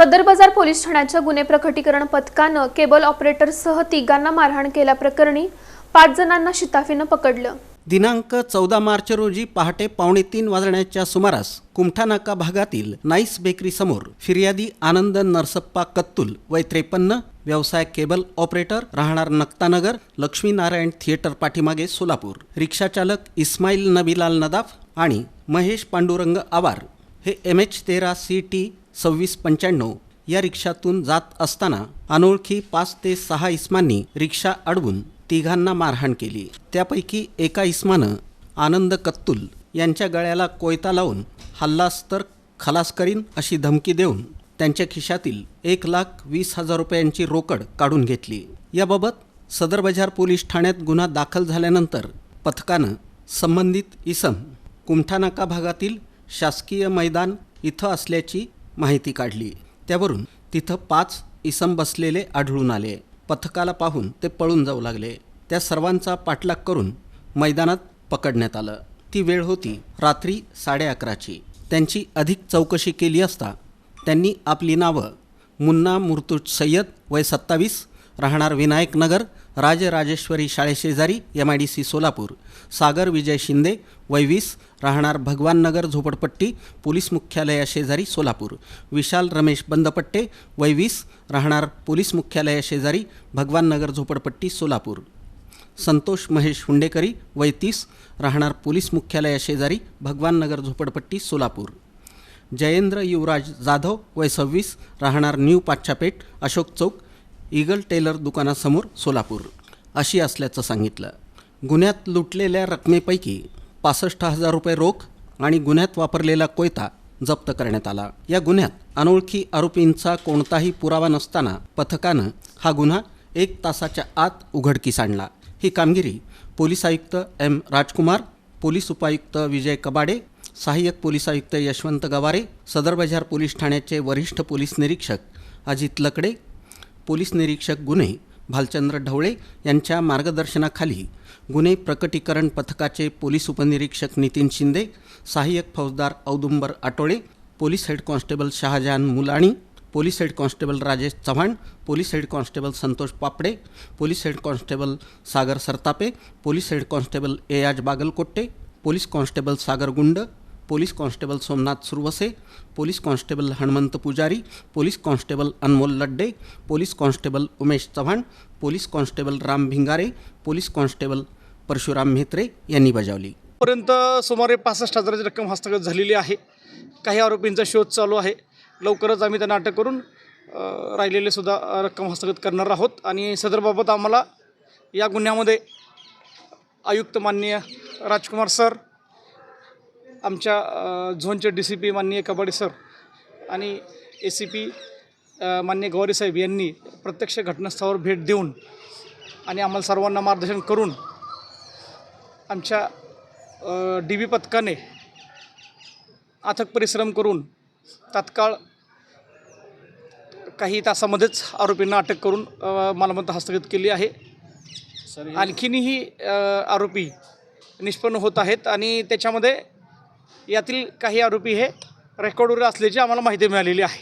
सदर बाजार पोलीस ठाण्याच्या गुन्हे प्रकटीकरण पथकानं केबल ऑपरेटरसह तिघांना मारहाण केल्याप्रकरणी पाच जणांना शिताफीनं पकडलं. दिनांक चौदा मार्च रोजी पहाटे पावणे तीन वाजण्याच्या सुमारास कुमठानाका भागातील नाईस बेकरी समोर फिर्यादी आनंद नरसप्पा कत्तुल वय त्रेपन्न व्यवसाय केबल ऑपरेटर राहणार नक्तानगर लक्ष्मीनारायण थिएटर पाठीमागे सोलापूर. रिक्षाचालक इस्माईल नबीलाल नदाफ आणि महेश पांडुरंग आवार हे एम एच तेरा सी टी सव्वीस पंच्याण्णव या रिक्षातून जात असताना अनोळखी पाच ते सहा इस्मांनी रिक्षा अडवून तिघांना मारहाण केली. त्यापैकी एका इस्मानं आनंद कत्तुल यांच्या गळ्याला कोयता लावून हल्लास तर खलास करीन अशी धमकी देऊन त्यांच्या खिशातील एक लाख वीस हजार रुपयांची रोकड काढून घेतली. याबाबत सदर बाजार पोलीस ठाण्यात गुन्हा दाखल झाल्यानंतर पथकानं संबंधित इसम कुमठानाका भागातील शासकीय मैदान इथं असल्याची माहिती काढली. त्यावरून तिथं पाच इसम बसलेले आढळून आले. पथकाला पाहून ते पळून जाऊ लागले. त्या सर्वांचा पाठलाग करून मैदानात पकडण्यात आलं. ती वेळ होती रात्री साडे अकराची. त्यांची अधिक चौकशी केली असता त्यांनी आपली नावं मुन्ना मुर्तुज सय्यद वय सत्तावीस राहणार Vinayak Nagar Rajrajeshwari शाळेशेजारी M I D C Solapur. Sagar Vijay Shinde वय वीस राहणार भगवान नगर झोपडपट्टी पोलीस मुख्यालयाशेजारी सोलापूर. विशाल रमेश बंदपट्टे वय वीस राहणार पोलीस मुख्यालयाशेजारी भगवान नगर झोपडपट्टी सोलापूर. संतोष महेश हुंडेकरी वय तीस राहणार पोलीस मुख्यालयाशेजारी भगवान नगर झोपडपट्टी सोलापूर. जयेंद्र युवराज जाधव वय सव्वीस राहणार new Pachhapeth Ashok Chowk eagle tailor दुकानासमोर सोलापूर अशी असल्याचं सांगितलं. गुन्ह्यात लुटलेल्या रकमेपैकी पासष्ट हजार रुपये रोख आणि गुन्ह्यात वापरलेला कोयता जप्त करण्यात आला. या गुन्ह्यात अनोळखी आरोपींचा कोणताही पुरावा नसताना पथकानं हा गुन्हा एक तासाच्या आत उघडकीस आणला. ही कामगिरी पोलीस आयुक्त एम. राजकुमार पोलीस उपायुक्त विजय कबाडे सहाय्यक पोलीस आयुक्त यशवंत गवारे सदर बाजार पोलीस ठाण्याचे वरिष्ठ पोलीस निरीक्षक अजित लकडे पोलीस निरीक्षक गुन्हे भालचंद्र ढवळे यांच्या मार्गदर्शनाखाली गुन्हे प्रकटीकरण पथकाचे पोलीस उपनिरीक्षक नितीन शिंदे सहाय्यक फौजदार Audumbar Atole police head constable Shahjahan Mulani police head constable Rajesh Chavan police head constable Santosh Papade police head constable Sagar Sartape police head constable Ayaz Bagalkotte police constable Sagar Gund police constable Somnath Suravase police constable Hanumant Pujari police constable Anmol Ladde police constable Umesh Chavan police constable Ram Bhingare police constable Parshuram Mhetre यांनी बजावली. पर्यंत सुमारे पासष्ट हजाराची रक्कम हस्तगत झालेली आहे. काही आरोपींचा शोध चालू आहे. लवकरच आम्ही त्यांना अटक करून राहिलेले सुद्धा रक्कम हस्तगत करणार आहोत. आणि सदरबाबत आम्हाला या गुन्ह्यामध्ये आयुक्त माननीय राजकुमार सर आमच्या झोनचे डी सी पी माननीय कबाडे सर आणि ए सी पी माननीय गौरी साहेब यांनी प्रत्यक्ष घटनास्थळावर भेट देऊन आणि आम्हाला सर्वांना मार्गदर्शन करून आमच्या डी बी पथकाने अथक परिश्रम करून तात्काळ काही तासामध्येच आरोपींना अटक करून मालमत्ता हस्तगत केली आहे. आणखीनही आरोपी निष्पन्न होत आहेत आणि त्याच्यामध्ये यातील काही आरोपी हे रेकॉर्डवर असल्याची आम्हाला माहिती मिळालेली आहे.